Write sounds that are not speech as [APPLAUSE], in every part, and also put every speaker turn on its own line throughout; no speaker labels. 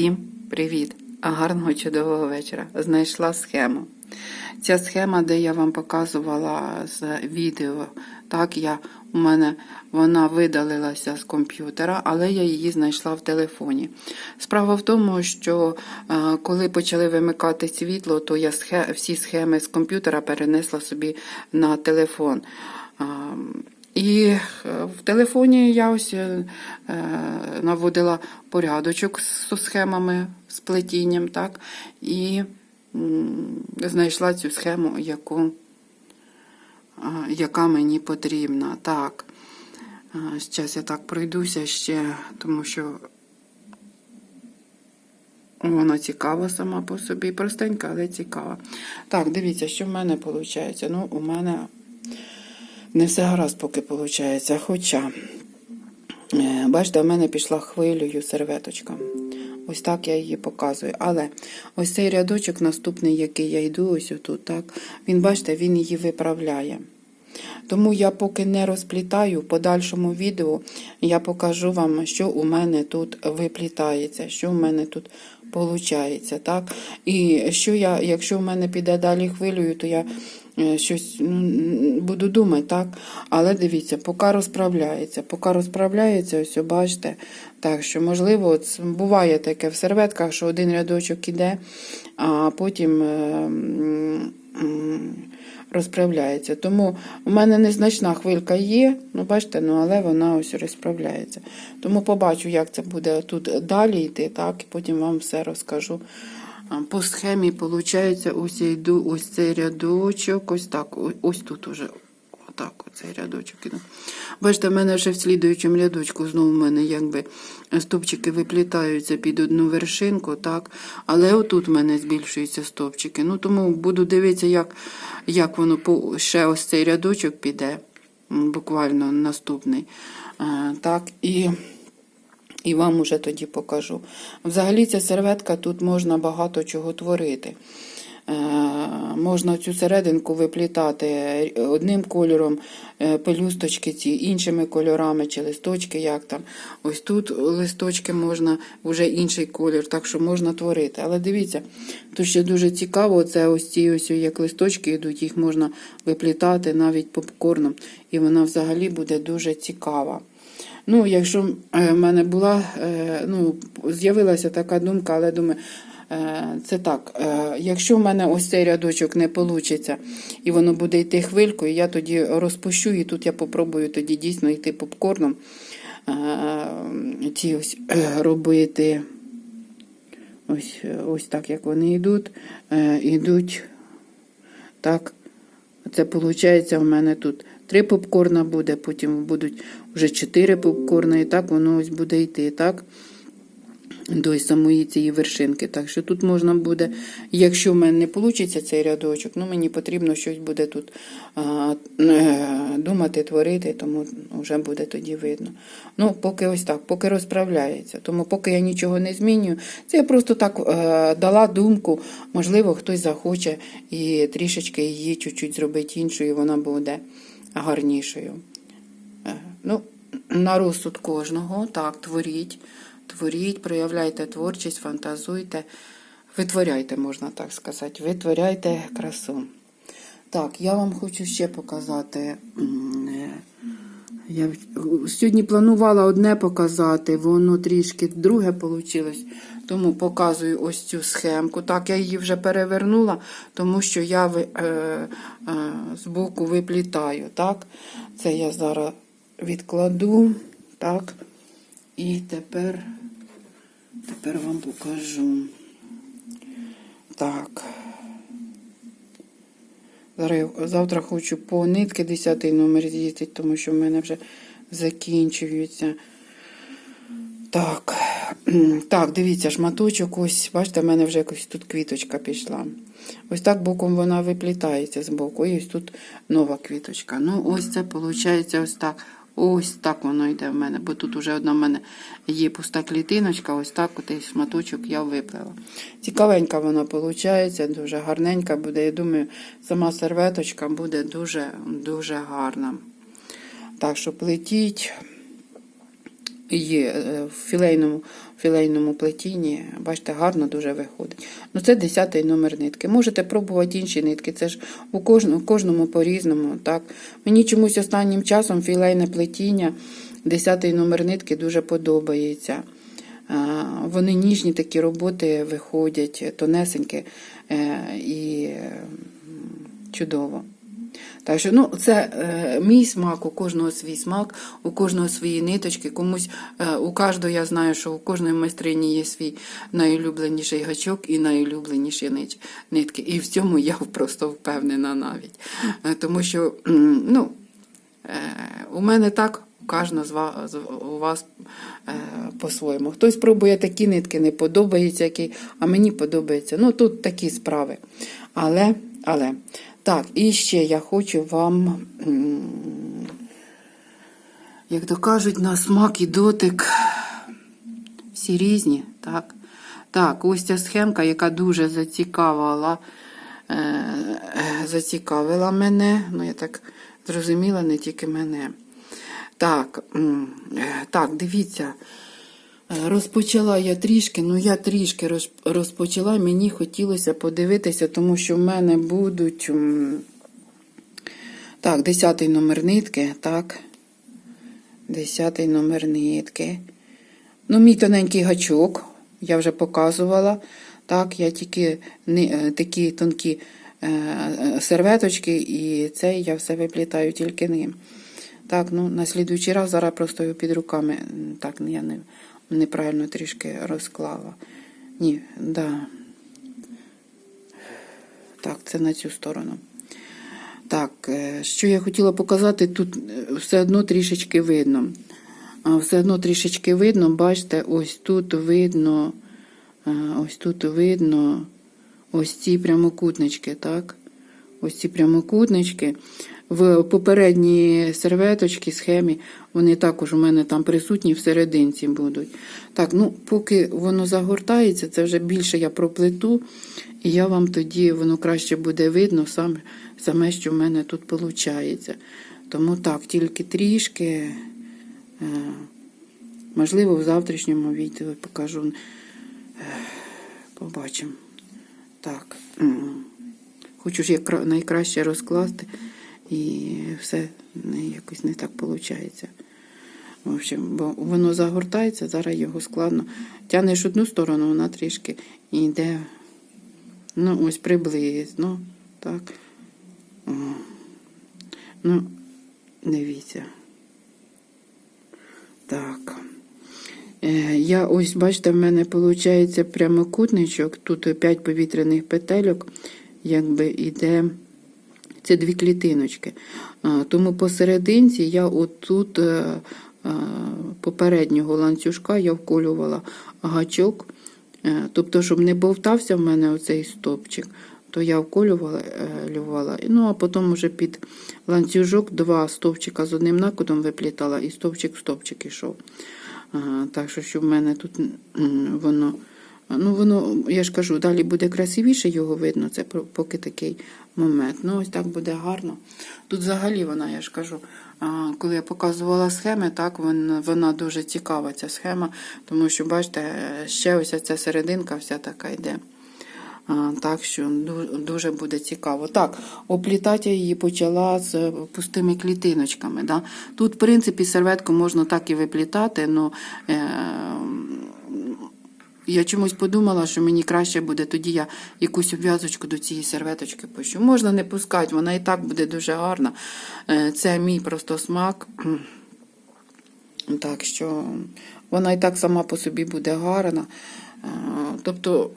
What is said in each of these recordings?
Всім привіт! Гарного чудового вечора. Знайшла схему. Ця схема, де я вам показувала з відео, так я у мене вона видалилася з комп'ютера, але я її знайшла в телефоні. Справа в тому, що е, коли почали вимикати світло, то я всі схеми з комп'ютера перенесла собі на телефон. І е, в телефоні я ось е, наводила порядочок з схемами, з плетінням, так, і знайшла цю схему, яку, яка мені потрібна. Так, зараз я так пройдуся ще, тому що вона цікава сама по собі, простенька, але цікава. Так, дивіться, що в мене виходить. Ну, у мене не все гаразд поки виходить. Хоча, е, бачите, в мене пішла хвилею серветочка. Ось так я її показую. Але ось цей рядочок наступний, який я йду, ось отут, так, він, бачите, він її виправляє. Тому я поки не розплітаю, в подальшому відео я покажу вам, що у мене тут виплітається, що у мене тут виходить. Так? І що я, якщо в мене піде далі хвилею, то я щось ну, буду думати, так? Але дивіться, поки розправляється, поки розправляється, ось бачите, так що можливо, от буває таке в серветках, що один рядочок іде, а потім. е, розправляється. Тому у мене незначна хвилька є, ну бачите, ну але вона ось розправляється. Тому побачу, як це буде тут далі йти, так, і потім вам все розкажу. По схемі, виходить, ось я йду ось цей рядочок, ось так, ось тут уже. Отак, оцей рядочок іду. Бачите, в мене вже в слідуючому рядочку знову в мене якби стовпчики виплітаються під одну вершинку, так? Але отут в мене збільшуються стовпчики. Ну, тому буду дивитися, як, як воно по ще ось цей рядочок піде, буквально наступний. А, так, і. І вам уже тоді покажу. Взагалі, ця серветка тут можна багато чого творити. Е, Можна цю серединку виплітати одним кольором, е, пелюсточки ці, іншими кольорами чи листочки, як там. Ось тут листочки можна вже інший колір, так що можна творити. Але дивіться, тут ще дуже цікаво, це ось ці ось як листочки йдуть, їх можна виплітати навіть попкорном. І вона взагалі буде дуже цікава. Ну, якщо е, в мене була, е, ну, з'явилася така думка, але думаю, е, це так. Якщо в мене ось цей рядочок не вийде, і воно буде йти хвилькою, я тоді розпущу, і тут я попробую тоді дійсно йти попкорном, ці ось робити. Ось, ось так, як вони йдуть, йдуть так. Це виходить, в мене тут три попкорна буде, потім будуть вже чотири попкорна, і так воно ось буде йти, так? До самої цієї вершинки. Так що тут можна буде, якщо в мене не вийде цей рядочок, ну мені потрібно щось буде тут а, е, думати, творити, тому вже буде тоді видно. Ну, поки ось так, поки розправляється. Тому поки я нічого не змінюю, це я просто так е, дала думку, можливо, хтось захоче і трішечки її чуть-чуть зробити іншою, вона буде гарнішою. Е, Ну, на розсуд кожного, так, творіть, творіть, проявляйте творчість, фантазуйте, витворяйте, можна так сказати, витворяйте красу. Так, я вам хочу ще показати. е, Я сьогодні планувала одне показати, воно трішки друге вийшло. Тому показую ось цю схемку. Так, я її вже перевернула, тому що я е, е, збоку виплітаю. Так? Це я зараз відкладу. Так. І тепер, тепер вам покажу. Так. Завтра хочу по нитки 10 номер з'їздити, тому що в мене вже закінчуються. Так, [CLEARS THROAT] так, дивіться, шматочок ось, бачите, в мене вже якось тут квіточка пішла. Ось так боком вона виплітається з боку. І ось тут нова квіточка. Ну, ось це виходить ось так. Ось так воно йде в мене, бо тут вже одна в мене є пуста клітиночка, ось так отий шматочок я виплила. Цікавенька вона виходить, дуже гарненька буде. Я думаю, сама серветочка буде дуже, дуже гарна. Так що плетіть. Є е, в філейному, філейному плетінні, бачите, гарно дуже виходить. Ну, це 10 номер нитки. Можете пробувати інші нитки, це ж у кожному, кожному по-різному. Так? Мені чомусь останнім часом філейне плетіння, 10 номер нитки дуже подобається. Вони ніжні такі роботи виходять, тонесенькі е, і чудово. Так що, ну, це е, мій смак, у кожного свій смак, у кожного свої ниточки. Комусь е, у кожного я знаю, що у кожної майстрині є свій найулюбленіший гачок і найулюбленіші нитки. І в цьому я просто впевнена навіть. Е, тому що, ну, е, у мене так. У кожного з вас, у вас е, по-своєму. Хтось пробує такі нитки, не подобається, які, а мені подобається. Ну, тут такі справи. Але, але. Так, і ще я хочу вам, як то кажуть, на смак і дотик всі різні. Так, так ось ця схемка, яка дуже зацікавила, е, зацікавила мене. Ну, я так зрозуміла, не тільки мене. Так, е, так, дивіться. Розпочала я трішки, ну я трішки роз- розпочала, мені хотілося подивитися, тому що в мене будуть. Так, 10 номер нитки, так. 10 номер нитки. Ну, мій тоненький гачок, я вже показувала. Так, я тільки ни- е, такі тонкі е, е, серветочки, і це я все виплітаю тільки ним. Так, ну на слідуючий раз зараз просто його під руками. Так, я не, неправильно трішки розклала. Ні, да. Так, це на цю сторону. Так, е, що я хотіла показати, тут е, все одно трішечки видно. Все одно трішечки видно, бачите, ось тут видно, е, ось тут видно ось ці прямокутнички, так? Ось ці прямокутнички. В попередній серветочці, схемі, вони також у мене там присутні в серединці будуть. Так, ну, поки воно загортається, це вже більше я проплету, і я вам тоді воно краще буде видно саме, саме що в мене тут виходить. Тому так, тільки трішки. е, Можливо, в завтрашньому відео покажу. Е, Побачимо. Так. Хочу ж як найкраще розкласти, і все якось не так виходить. В общем, бо воно загортається, зараз його складно. Тянеш одну сторону, вона трішки йде. Ну, ось приблизно. Так. О. Ну, дивіться. Так. Е, Я ось, бачите, в мене виходить прямокутничок, тут 5 повітряних петельок, якби іде. Це дві клітиночки. Тому посерединці я отут е, е, попереднього ланцюжка я вколювала гачок, Е, тобто, щоб не бовтався в мене оцей стопчик, то я вколювала. Ну, а потім вже під ланцюжок два стовпчика з одним накидом виплітала, і стовпчик в стовпчик ішов. Так що, щоб в мене тут воно. Ну, воно, я ж кажу, далі буде красивіше його видно, це поки такий момент. Ну, ось так буде гарно. Тут взагалі вона, я ж кажу, коли я показувала схеми, так, вона, вона дуже цікава, ця схема, тому що, бачите, ще ось ця серединка вся така йде. Так що дуже буде цікаво. Так, оплітати її почала з пустими клітиночками. Да? Тут, в принципі, серветку можна так і виплітати, але я чомусь подумала, що мені краще буде, тоді я якусь обв'язочку до цієї серветочки пущу. Можна не пускати, вона і так буде дуже гарна. Е, Це мій просто смак. Так що вона і так сама по собі буде гарна. Е, Тобто.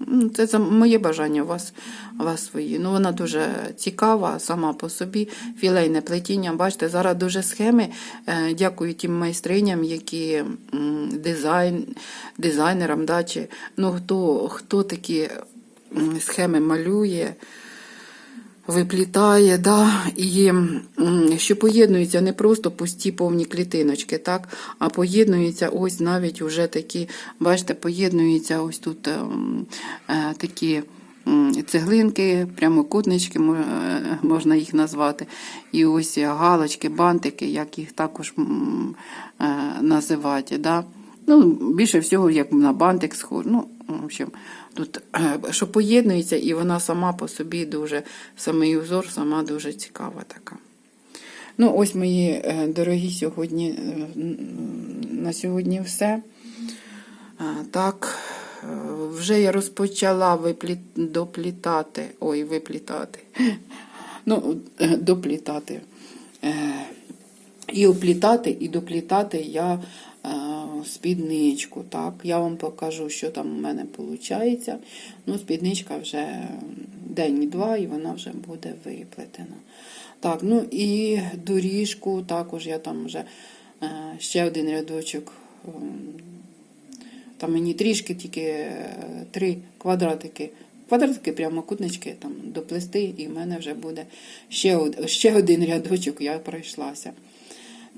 Ну, Це за моє бажання, у вас, у вас свої. Ну, вона дуже цікава сама по собі. Філейне плетіння. Бачите, зараз дуже схеми. Е, Дякую тим майстриням, які дизайн, дизайнерам, да, ну, хто, хто такі схеми малює виплітає, да, і що поєднуються не просто пусті повні клітиночки, так, а поєднуються ось навіть уже такі, бачите, поєднуються ось тут ем, е, такі цеглинки, прямокутнички, е, можна їх назвати. І ось галочки, бантики, як їх також е, називати. Да? Ну, більше всього, як на бантик схож. Ну, в общем, тут е, що поєднується, і вона сама по собі дуже, самий узор сама дуже цікава така. Ну, ось мої е, дорогі сьогодні, е, на сьогодні все. Так, вже я розпочала випліт, доплітати. Ой, виплітати. Ну, доплітати. І оплітати, і доплітати я спідничку. Так, я вам покажу, що там у мене виходить. Ну, спідничка вже день-два, і вона вже буде виплетена. Так, ну і доріжку також я там вже е, ще один рядочок. ем, Там мені трішки тільки е, три квадратики. Квадратики, прямокутнички там доплести, і в мене вже буде ще, ще один рядочок, я пройшлася.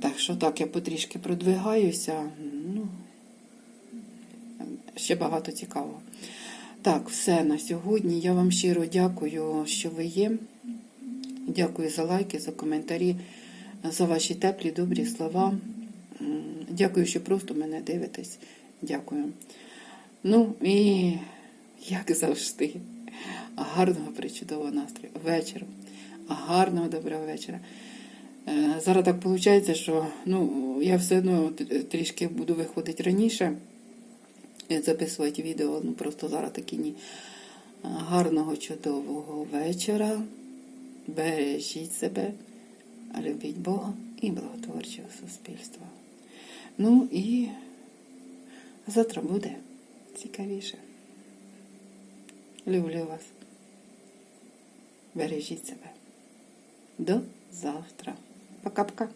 Так що так, я потрішки продвигаюся. Ну, ще багато цікавого. Так, все на сьогодні. Я вам щиро дякую, що ви є. Дякую за лайки, за коментарі, за ваші теплі, добрі слова. Дякую, що просто мене дивитесь. Дякую. Ну і як завжди, гарного причудового настрою. Вечора. Гарного доброго вечора. Е, Зараз так виходить, що ну, я все одно трішки буду виходити раніше записувати відео. Ну просто зараз такі ні. Е, Гарного, чудового вечора. Бережіть себе, любіть Бога і благотворчого суспільства. Ну і завтра буде цікавіше. Люблю вас. Бережіть себе. До завтра. Пока-пока.